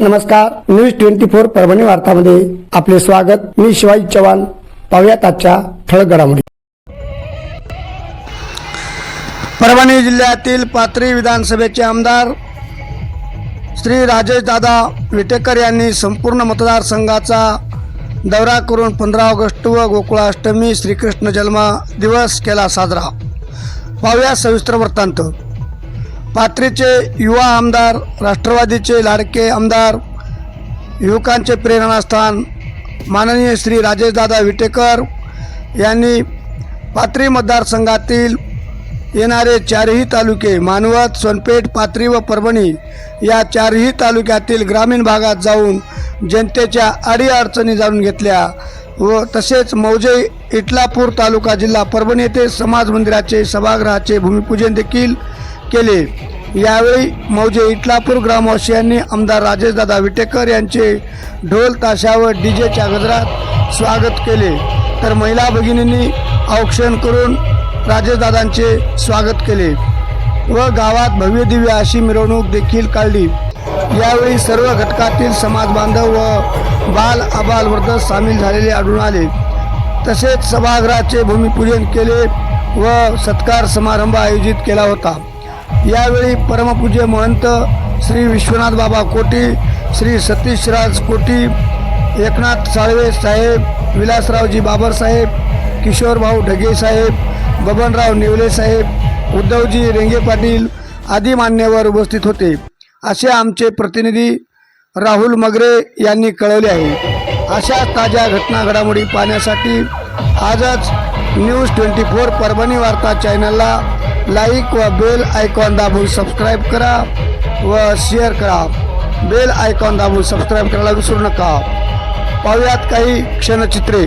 नमस्कार news twenty four Parbhani वार्तामध्ये आपले स्वागत. मी शिवाजी चव्हाण. पाहुयात आजच्या ठळक घडामोडी परभणी जिल्ह्यातील पाथरी विधानसभेचे आमदार श्री राजेश दादा विटेकर यांनी संपूर्ण मतदारसंघाचा दौरा करून पंधरा ऑगस्ट व गोकुळाष्टमी श्रीकृष्ण जन्म दिवस केला साजरा. पाहुया सविस्तर वृत्तांत. पाथरीचे युवा आमदार राष्ट्रवादीचे लाडके आमदार युवकांचे प्रेरणास्थान माननीय श्री राजेशदादा विटेकर यांनी पाथरी मतदारसंघातील येणारे चारही तालुके मानवत सोनपेठ पाथरी व परभणी या चारही तालुक्यातील ग्रामीण भागात जाऊन जनतेच्या अडीअडचणी जाणून घेतल्या व तसेच मौजे इटलापूर तालुका जिल्हा परभणी येथे समाज मंदिराचे सभागृहाचे भूमिपूजन देखील केले. यावेळी मौजे इटलापूर ग्रामवासियांनी आमदार राजेशदादा विटेकर यांचे ढोल ताशावर डी जेच्या गजरात स्वागत केले. तर महिला भगिनींनी औक्षण करून राजेशदादांचे स्वागत केले व गावात भव्य दिव्य अशी मिरवणूक देखील काढली. यावेळी सर्व घटकातील समाज बांधव व बाल आबाल वृद्ध सामील झालेले आढळून आले. तसेच सभागृहाचे भूमिपूजन केले व सत्कार समारंभ आयोजित केला होता. यावेळी परमपूज्य महंत श्री विश्वनाथ बाबा कोटी श्री सतीशराज कोटी एकनाथ साळवे साहेब विलासरावजी बाबरसाहेब किशोरभाऊ ढगे साहेब बबनराव नेवले साहेब उद्धवजी रेंगे पाटील आदी मान्यवर उपस्थित होते. असे आमचे प्रतिनिधी राहुल मगरे यांनी कळवले आहे. अशा ताज्या घटना घडामोडी पाहण्यासाठी आजच न्यूज ट्वेंटी फोर परभणी वार्ता चॅनलला लाईक व बेल आयकॉन दाबून सबस्क्राईब करा व शेअर करा. बेल आयकॉन दाबून सबस्क्राईब करायला विसरू नका. पाहूयात काही क्षणचित्रे.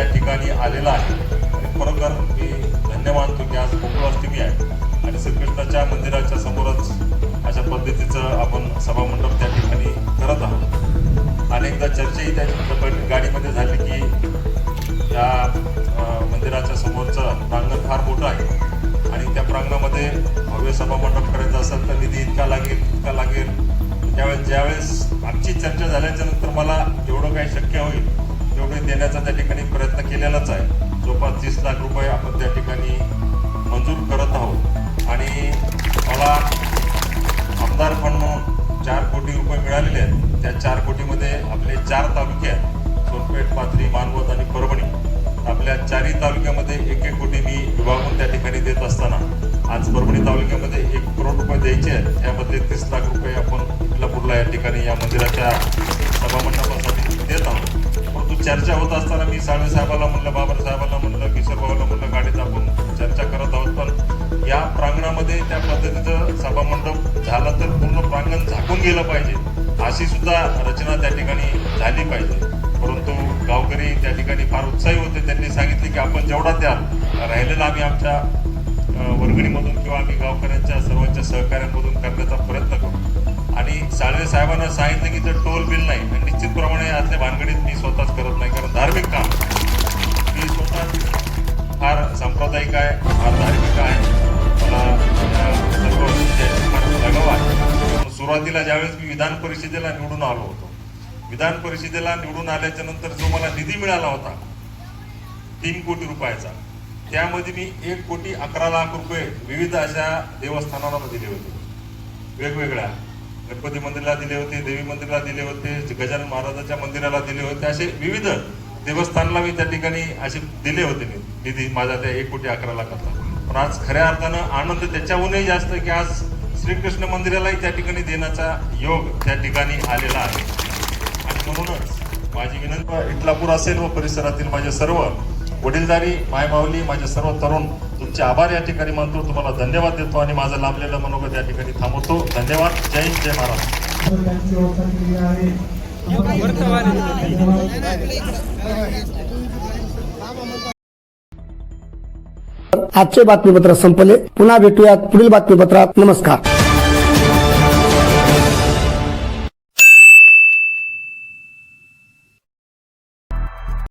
या ठिकाणी आलेला आहे. आणि खरोखर मी धन्य मानतो की आज गोकुळाष्टमी आहे. आणि श्रीकृष्णाच्या मंदिराच्या समोरच अशा पद्धतीचं आपण सभामंडप त्या ठिकाणी करत आहोत. अनेकदा चर्चाही त्या चित्रपट गाडीमध्ये झाली की या मंदिराच्या समोरचं प्रांगण फार मोठं आहे. आणि त्या प्रांगणामध्ये भव्य सभामंडप करायचं असेल तर निधी इतका लागेल इतका लागेल. त्यावेळेस ज्यावेळेस आमची चर्चा झाल्याच्यानंतर मला जेवढं काही शक्य होईल. नोकरी देण्याचा त्या ठिकाणी प्रयत्न केलेलाच आहे. जवळपास तीस लाख रुपये आपण त्या ठिकाणी मंजूर करत आहोत. आणि मला आमदार फंड म्हणून चार कोटी रुपये मिळालेले आहेत. त्या चार कोटीमध्ये आपले चार तालुके आहेत. सोनपेठ पाथरी मानवत आणि परभणी. आपल्या चारही तालुक्यामध्ये एक एक कोटी मी विभागून त्या ठिकाणी देत असताना आज परभणी तालुक्यामध्ये एक करोड रुपये द्यायचे आहेत. यामध्ये तीस लाख रुपये आपण इटलापूरला या ठिकाणी या मंदिराच्या सभामंडपासाठी देत आहोत. चर्चा होत असताना मी साळवे साहेबाला म्हणलं बाबर साहेबाला म्हणलं किशोर भाऊला म्हणलं गाडीत आपण चर्चा करत आहोत. पण या प्रांगणामध्ये त्या पद्धतीचं सभामंडप झालं तर पूर्ण प्रांगण झाकून गेलं पाहिजे अशी सुद्धा रचना त्या ठिकाणी झाली पाहिजे. परंतु गावकरी त्या ठिकाणी फार उत्साही होते. त्यांनी सांगितले की आपण जेवढा द्याल राहिलेला आम्ही आमच्या वर्गणीमधून किंवा आम्ही गावकऱ्यांच्या सर्वांच्या सहकार्यांमधून करण्याचा प्रयत्न करू. आणि साळवे साहेबांना सांगितलं की जर टोल बिल नाही. आणि भानगडीत मी स्वतःच करत नाही कारण धार्मिक काम. मी स्वतः फार सांप्रदायिक आहे फार धार्मिक आहे. मला सर्व म्हणजे लगाव आहे. सुरुवातीला ज्यावेळेस मी विधान परिषदेला निवडून आलो होतो विधान परिषदेला निवडून आल्याच्यानंतर जो मला निधी मिळाला होता तीन कोटी रुपयाचा त्यामध्ये मी एक कोटी अकरा लाख रुपये विविध अशा देवस्थानांना दिले होते. वेगवेगळ्या. गणपती मंदिराला दिले होते देवी मंदिराला दिले होते गजानन महाराजाच्या मंदिराला दिले होते असे विविध देवस्थानला मी त्या ठिकाणी असे दिले होते मी. निधी माझा त्या एक कोटी अकरा लाखाचा. पण आज खऱ्या अर्थानं आनंद त्याच्याहूनही जास्त की आज श्रीकृष्ण मंदिरालाही त्या ठिकाणी देण्याचा योग त्या ठिकाणी आलेला आहे. आणि म्हणूनच माझी विनंती इटलापूर असेल व परिसरातील माझे सर्व वडीलधारी मायमावली माझे सर्व तरुण तुमचे आभार या ठिकाणी मानतो. तुम्हाला धन्यवाद देतो आणि माझं लाभलेलं मनोगत या ठिकाणी थांबवतो. धन्यवाद. जय हिंद जय महाराज आजचे बातमीपत्र संपले. पुन्हा भेटूयात. पुढील बातमीपत्रात. नमस्कार.